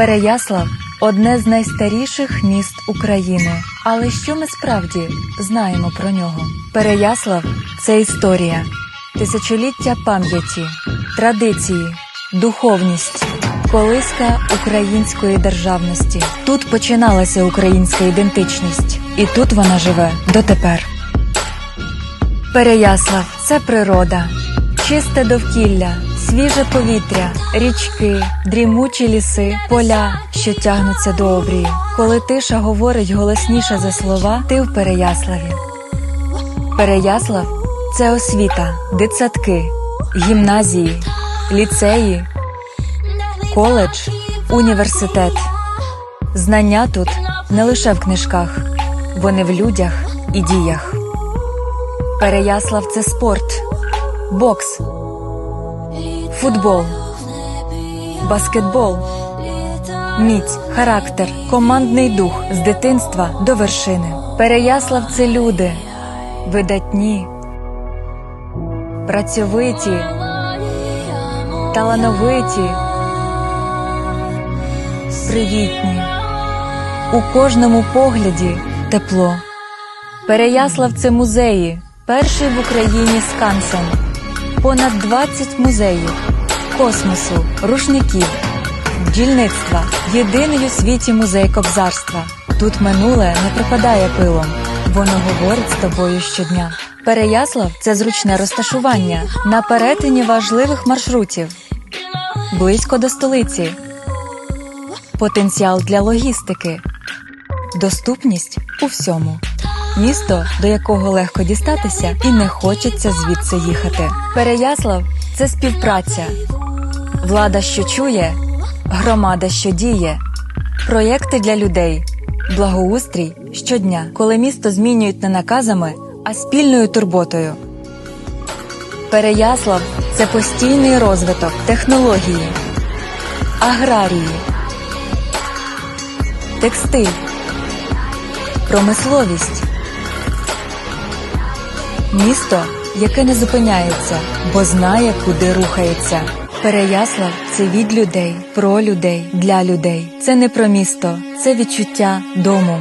Переяслав одне з найстаріших міст України. Але що ми справді знаємо про нього? Переяслав це історія, тисячоліття пам'яті, традиції, духовність, колиска української державності. Тут починалася українська ідентичність, і тут вона живе дотепер. Переяслав це природа, чисте довкілля, свіже повітря, річки, дрімучі ліси, поля, що тягнуться до обрії. Коли тиша говорить голосніше за слова, ти в Переяславі. Переяслав це освіта, дитсадки, гімназії, ліцеї, коледж, університет. Знання тут не лише в книжках, вони в людях і діях. Переяслав це спорт, бокс, футбол, баскетбол, міць, характер, командний дух з дитинства до вершини. Переяслав це люди, видатні, працьовиті, талановиті, привітні. У кожному погляді тепло. Переяслав це музеї, перший в Україні скансен. Понад 20 музеїв, космосу, рушників, бджільництва, єдиний у світі музей кобзарства. Тут минуле не припадає пилом, воно говорить з тобою щодня. Переяслав це зручне розташування на перетині важливих маршрутів, близько до столиці, потенціал для логістики, доступність у всьому. Місто, до якого легко дістатися, і не хочеться звідси їхати. Переяслав це співпраця, влада, що чує, громада, що діє, проєкти для людей, благоустрій щодня, коли місто змінюють не наказами, а спільною турботою. Переяслав це постійний розвиток технології, аграрії, текстиль, промисловість. Місто, яке не зупиняється, бо знає, куди рухається. Переяслав це від людей, про людей, для людей. Це не про місто, це відчуття дому.